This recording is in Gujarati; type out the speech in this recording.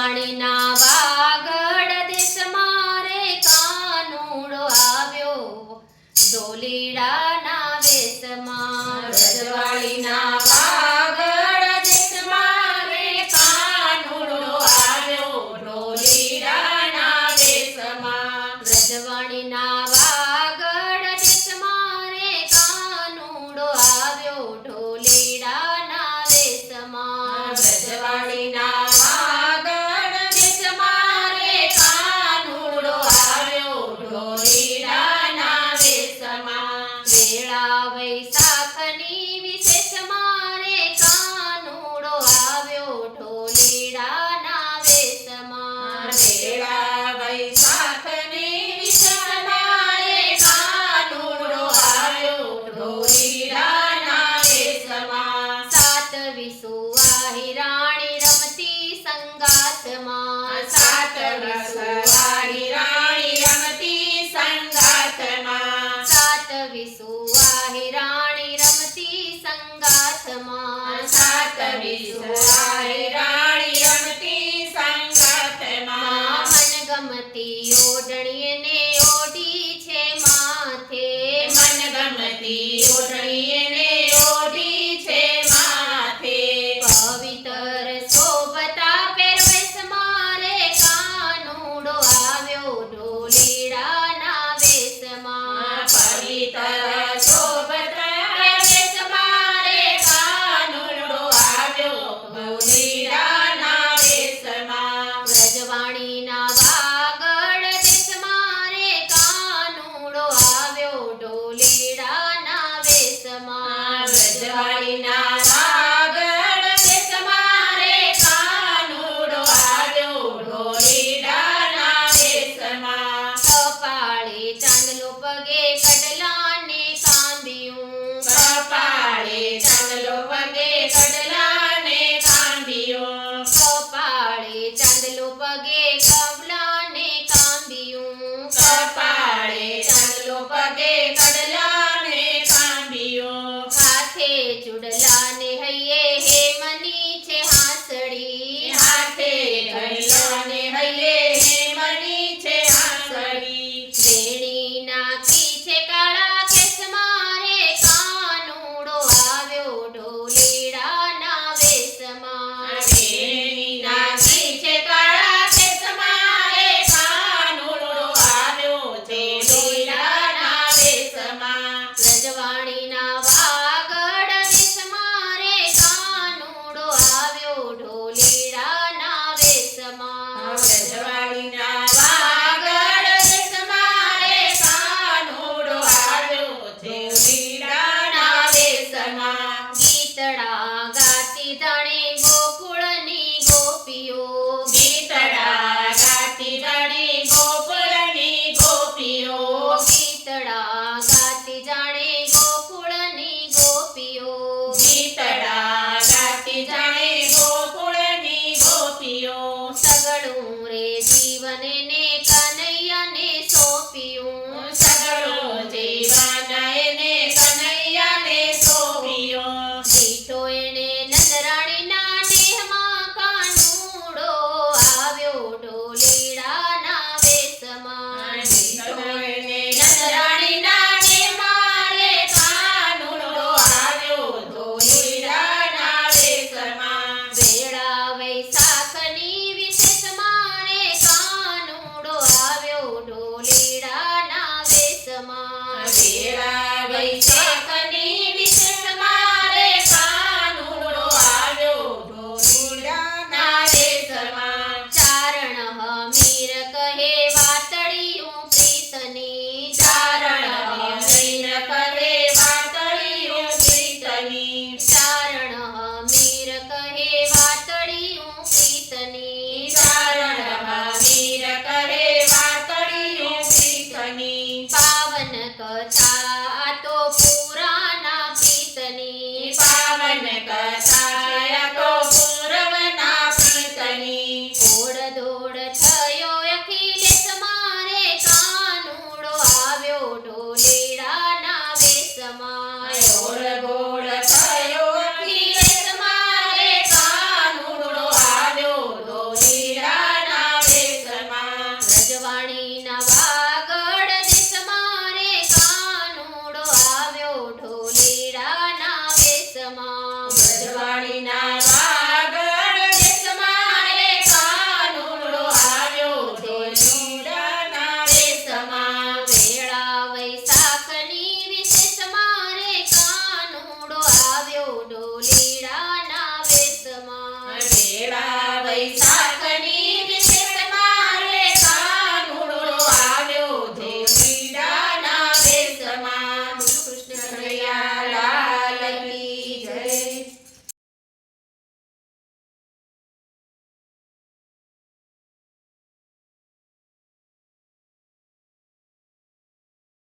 વાણીના વાગડ દેશ મારે કાનુડો આવ્યો. ડોલીડાના વેશમાં રજવાળીના વિસુ આહિરાણી રમતી સંગાથમાં સાત વિસુ pagué. அவை சாக்கணி